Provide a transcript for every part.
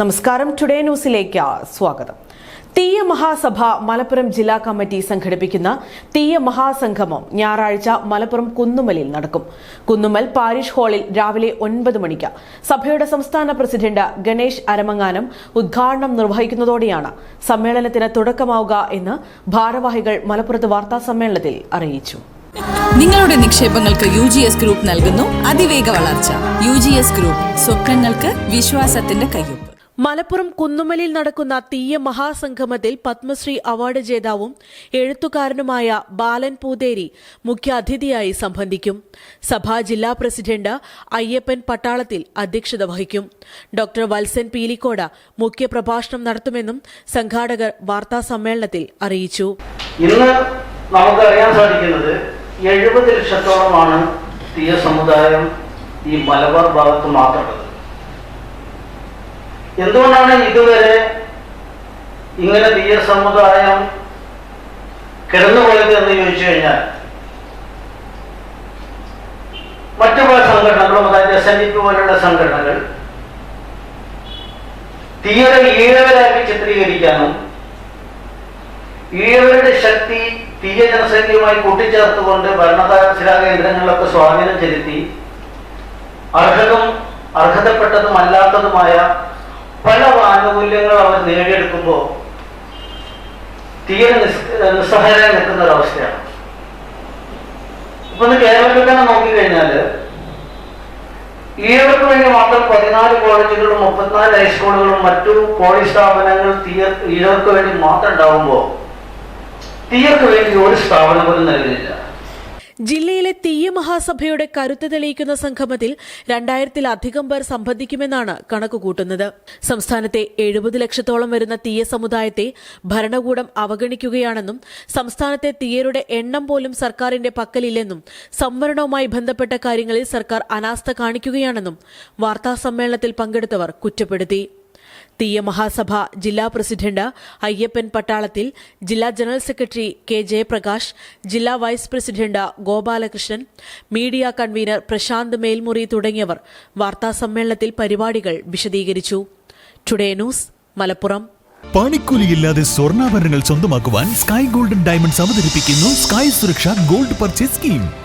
നമസ്കാരം. ടുഡേ ന്യൂസിലേക്ക് സ്വാഗതം. തീയ മഹാസഭ മലപ്പുറം ജില്ലാ കമ്മിറ്റി സംഘടിപ്പിക്കുന്ന തീയ മഹാസംഗമം ഞായറാഴ്ച മലപ്പുറം കുന്നുമലിൽ നടക്കും. കുന്നുമൽ പാരിഷ് ഹാളിൽ രാവിലെ ഒൻപത് മണിക്ക് സഭയുടെ സംസ്ഥാന പ്രസിഡന്റ് ഗണേഷ് അരമങ്ങാനം ഉദ്ഘാടനം നിർവഹിക്കുന്നതോടെയാണ് സമ്മേളനത്തിന് തുടക്കമാവുക എന്ന് ഭാരവാഹികൾ മലപ്പുറത്ത് വാർത്താ സമ്മേളനത്തിൽ അറിയിച്ചു. നിങ്ങളുടെ നിക്ഷേപങ്ങൾക്ക് യു ജി എസ് ഗ്രൂപ്പ് നൽകുന്നു. അതിവേഗ വളർച്ച. യു ജി എസ് ഗ്രൂപ്പ് സ്വപ്നങ്ങൾക്ക് വിശ്വാസത്തിന്റെ കയ്യൊപ്പ്. മലപ്പുറം കുന്നുമലിൽ നടക്കുന്ന തീയ മഹാസംഗമത്തിൽ പത്മശ്രീ അവാർഡ് ജേതാവും എഴുത്തുകാരനുമായ ബാലൻ പൂതേരി മുഖ്യാതിഥിയായി സംബന്ധിക്കും. സഭാ ജില്ലാ പ്രസിഡന്റ് അയ്യപ്പൻ പട്ടാളത്തിൽ അധ്യക്ഷത വഹിക്കും. ഡോക്ടർ വത്സൻ പീലിക്കോട മുഖ്യപ്രഭാഷണം നടത്തുമെന്നും സംഘാടകർ വാർത്താ സമ്മേളനത്തിൽ അറിയിച്ചു. ഇന്ന് നമുക്കറിയാൻ സാധിക്കുന്നത് എഴുപത് ലക്ഷത്തോളമാണ് തീയ സമുദായം ഈ മലബാർ ഭാഗത്ത് മാത്രമുള്ളത്. എന്തുകൊണ്ടാണ് ഇതുവരെ ഇങ്ങനെ തീയ സമുദായം കിടന്നുപോയത് എന്ന് ചോദിച്ചു കഴിഞ്ഞാൽ? മറ്റു പല സംഘടനകളും അതായത് എസ് എൻ ഡി പി പോലുള്ള സംഘടനകൾ തീരെ ഈഴവരാക്കി ചിത്രീകരിക്കാനും ഈഴവരുടെ ശക്തി തീയ ജനസംഖ്യയുമായി കൂട്ടിച്ചേർത്തുകൊണ്ട് ഭരണതല കേന്ദ്രങ്ങളിലൊക്കെ സ്വാധീനം ചെലുത്തി അർഹതും അർഹതപ്പെട്ടതും അല്ലാത്തതുമായ പല ആനുകൂല്യങ്ങൾ അവർ നേടിയെടുക്കുമ്പോൾ തീരെ നിസ് നിസ്സഹായരായി നിൽക്കുന്ന ഒരവസ്ഥയാണ് ഇപ്പൊ ഒന്ന് കേരളത്തിൽ തന്നെ നോക്കിക്കഴിഞ്ഞാൽ ഈയവർക്ക് വേണ്ടി മാത്രം പതിനാല് കോളേജുകളും മുപ്പത്തിനാല് ഹൈസ്കൂളുകളും മറ്റു കോളേജ് സ്ഥാപനങ്ങൾ തീയ ഈഴവർക്ക് വേണ്ടി മാത്രം ഉണ്ടാവുമ്പോൾ തീയർക്ക് വേണ്ടി ഒരു സ്ഥാപനം പോലും നൽകുന്നില്ല. ജില്ലയിലെ തീയ മഹാസഭയുടെ കരുത്ത് തെളിയിക്കുന്ന സംഗമത്തിൽ രണ്ടായിരത്തിലധികം പേർ സംബന്ധിക്കുമെന്നാണ് കണക്കുകൂട്ടുന്നത്. സംസ്ഥാനത്തെ എഴുപത് ലക്ഷത്തോളം വരുന്ന തീയ സമുദായത്തെ ഭരണകൂടം അവഗണിക്കുകയാണെന്നും സംസ്ഥാനത്തെ തീയരുടെ എണ്ണം പോലും സർക്കാരിന്റെ പക്കലില്ലെന്നും സംവരണവുമായി ബന്ധപ്പെട്ട കാര്യങ്ങളിൽ സർക്കാർ അനാസ്ഥ കാണിക്കുകയാണെന്നും വാർത്താ സമ്മേളനത്തിൽ പങ്കെടുത്തവർ കുറ്റപ്പെടുത്തി. തീയ മഹാസഭ ജില്ലാ പ്രസിഡന്റ് അയ്യപ്പൻ പട്ടാളത്തിൽ ജില്ലാ ജനറൽ സെക്രട്ടറി കെ ജയപ്രകാശ് ജില്ലാ vice president Gopalakrishnan media convener Prashanth Melmuri തുടങ്ങിയവർ വാർത്താസമ്മേളനത്തിൽ പരിപാടികൾ വിശദീകരിച്ചു. Today news Malappuram. പണിക്കൂലിയില്ലാതെ സ്വർണാഭരണങ്ങൾ സ്വന്തമാക്കുവാൻ സ്കൈ ഗോൾഡൻ ഡയമണ്ട്സ് അവതരിപ്പിക്കുന്നു sky Suraksha gold purchase scheme.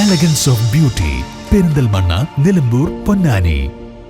elegance of beauty Perinthalmanna Nilambur Ponnani.